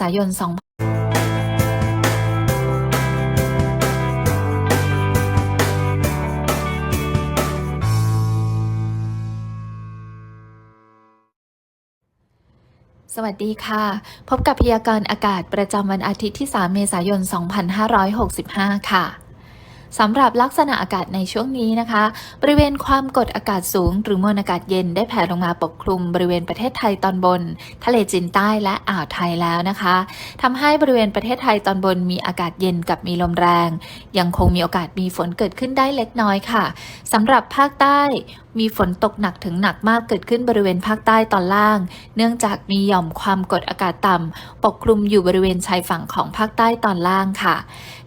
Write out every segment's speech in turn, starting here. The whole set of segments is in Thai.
ษายน 2สวัสดีค่ะ พบกับพยากรณ์อากาศประจำวันอาทิตย์ที่ 3 เมษายน 2565 ค่ะ สำหรับลักษณะอากาศในช่วงนี้นะคะ บริเวณความกดอากาศสูง หรือมวลอากาศเย็นได้แผ่ลงมาปกคลุมบริเวณประเทศไทยตอนบน ทะเลจีนใต้และอ่าวไทยแล้วนะคะทำให้บริเวณประเทศไทยตอนบนมีอากาศเย็นกับมีลมแรง ยังคงมีโอกาสมีฝนเกิดขึ้นได้เล็กน้อยค่ะสำหรับภาคใต้มีฝนตกหนักถึงหนักมากเกิดขึ้นบริเวณภาคใต้ตอนล่าง เนื่องจากมีหย่อมความกดอากาศต่ำปกคลุมอยู่บริเวณชายฝั่งของภาคใต้ตอนล่างค่ะ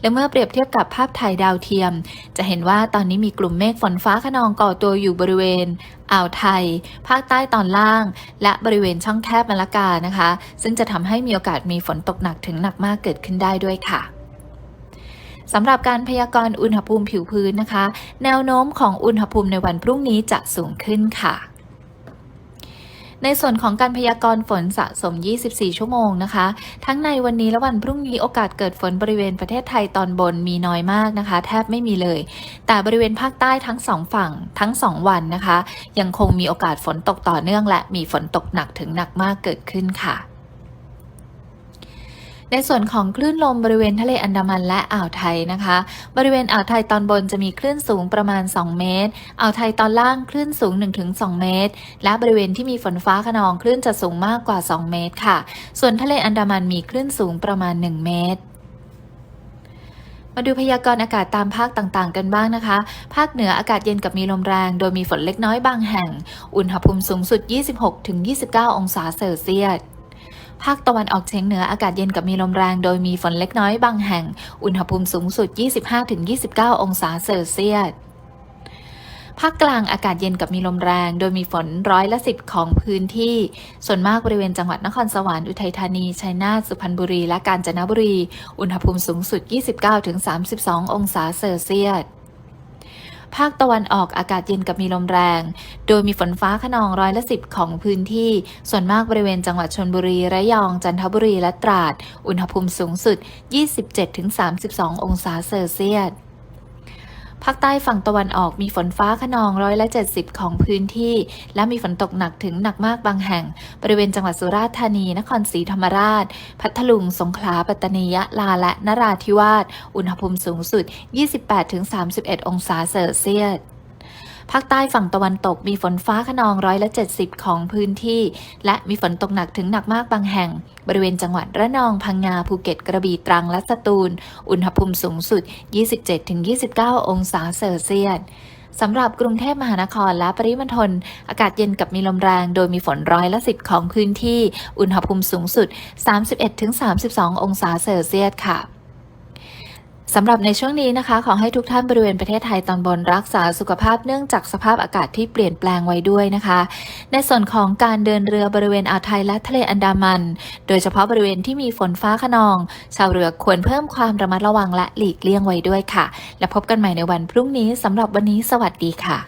และเมื่อเปรียบเทียบกับภาพถ่ายดาวเทียม จะเห็นว่าตอนนี้มีกลุ่มเมฆฝนฟ้าขนองก่อตัวอยู่บริเวณอ่าวไทย ภาคใต้ตอนล่าง และบริเวณช่องแคบมะละกานะคะ ซึ่งจะทำให้มีโอกาสมีฝนตกหนักถึงหนักมากเกิดขึ้นได้ด้วยค่ะสำหรับการพยากรณ์อุณหภูมิผิวพื้นนะคะ แนวโน้มของอุณหภูมิในวันพรุ่งนี้จะสูงขึ้นค่ะ ในส่วนของการพยากรณ์ฝนสะสม 24 ชั่วโมงนะคะ ทั้งในวันนี้และวันพรุ่งนี้โอกาสเกิดฝนบริเวณประเทศไทยตอนบนมีน้อยมากนะคะ แทบไม่มีเลย แต่บริเวณภาคใต้ทั้งสองฝั่งทั้งสองวันนะคะ ยังคงมีโอกาสฝนตกต่อเนื่องและมีฝนตกหนักถึงหนักมากเกิดขึ้นค่ะ ในส่วนของคลื่นลมบริเวณทะเลอันดามันและอ่าวไทยนะคะ บริเวณอ่าวไทยตอนบนจะมีคลื่นสูงประมาณ 2 เมตร อ่าวไทยตอนล่างคลื่นสูง 1-2 เมตร และบริเวณที่มีฝนฟ้าขนองคลื่นจะสูงมากกว่า 2 เมตรค่ะ ส่วนทะเลอันดามันมีคลื่นสูงประมาณ 1 เมตรมาดูพยากรณ์อากาศตามภาคต่างๆ กันบ้างนะคะ ภาคเหนืออากาศเย็นกับมีลมแรง โดยมีฝนเล็กน้อยบางแห่ง อุณหภูมิสูงสุด 26-29 องศาเซลเซียส ภาคตะวันออกเฉียงเหนืออากาศเย็นกับมีลมแรงโดยมีฝนเล็กน้อยบางแห่ง อุณหภูมิสูงสุด 25-29 องศาเซลเซียสภาคกลางอากาศเย็นกับมีลมแรง โดยมีฝนร้อยละสิบของพื้นที่ ส่วนมากบริเวณจังหวัดนครสวรรค์อุทัยธานี ชัยนาท สุพรรณบุรี และกาญจนบุรี อุณหภูมิสูงสุด 29-32 องศาเซลเซียส ภาคตะวันออกอากาศเย็นกับมีลมแรง โดยมีฝนฟ้าขนองร้อยละสิบของพื้นที่ ส่วนมากบริเวณจังหวัดชนบุรี ระยอง จันทบุรี และตราด อุณหภูมิสูงสุด 27-32 องศาเซลเซียส ภาคใต้ฝั่งตะวันออกมีฝนฟ้าขนองร้อยละ70 ของพื้นที่ และมีฝนตกหนักถึงหนักมากบางแห่ง บริเวณจังหวัดสุราษฎร์ธานี นครศรีธรรมราช พัทลุง สงขลา ปัตตานียะลาและนราธิวาส อุณหภูมิสูงสุด 28-31 องศาเซลเซียส ภาคใต้ฝั่งตะวันตกมีฝนฟ้าขนองร้อยละ 70 ของพื้นที่ และมีฝนตกหนักถึงหนักมากบางแห่ง บริเวณจังหวัดระนองพังงาภูเก็ตกระบี่ตรังและสตูล อุณหภูมิสูงสุด 27-29 องศาเซลเซียสสำหรับกรุงเทพมหานครและปริมณฑลอากาศเย็นกับมีลมแรง โดยมีฝนร้อยละ10ของพื้นที่ อุณหภูมิสูงสุด 31-32 องศาเซลเซียสค่ะ สำหรับในช่วงนี้นะคะ ขอให้ทุกท่านบริเวณประเทศไทยตอนบนรักษาสุขภาพเนื่องจากสภาพอากาศที่เปลี่ยนแปลงไว้ด้วยนะคะ ในส่วนของการเดินเรือบริเวณอ่าวไทยและทะเลอันดามัน โดยเฉพาะบริเวณที่มีฝนฟ้าขนอง ชาวเรือควรเพิ่มความระมัดระวังและหลีกเลี่ยงไว้ด้วยค่ะ และพบกันใหม่ในวันพรุ่งนี้สำหรับวันนี้สวัสดีค่ะ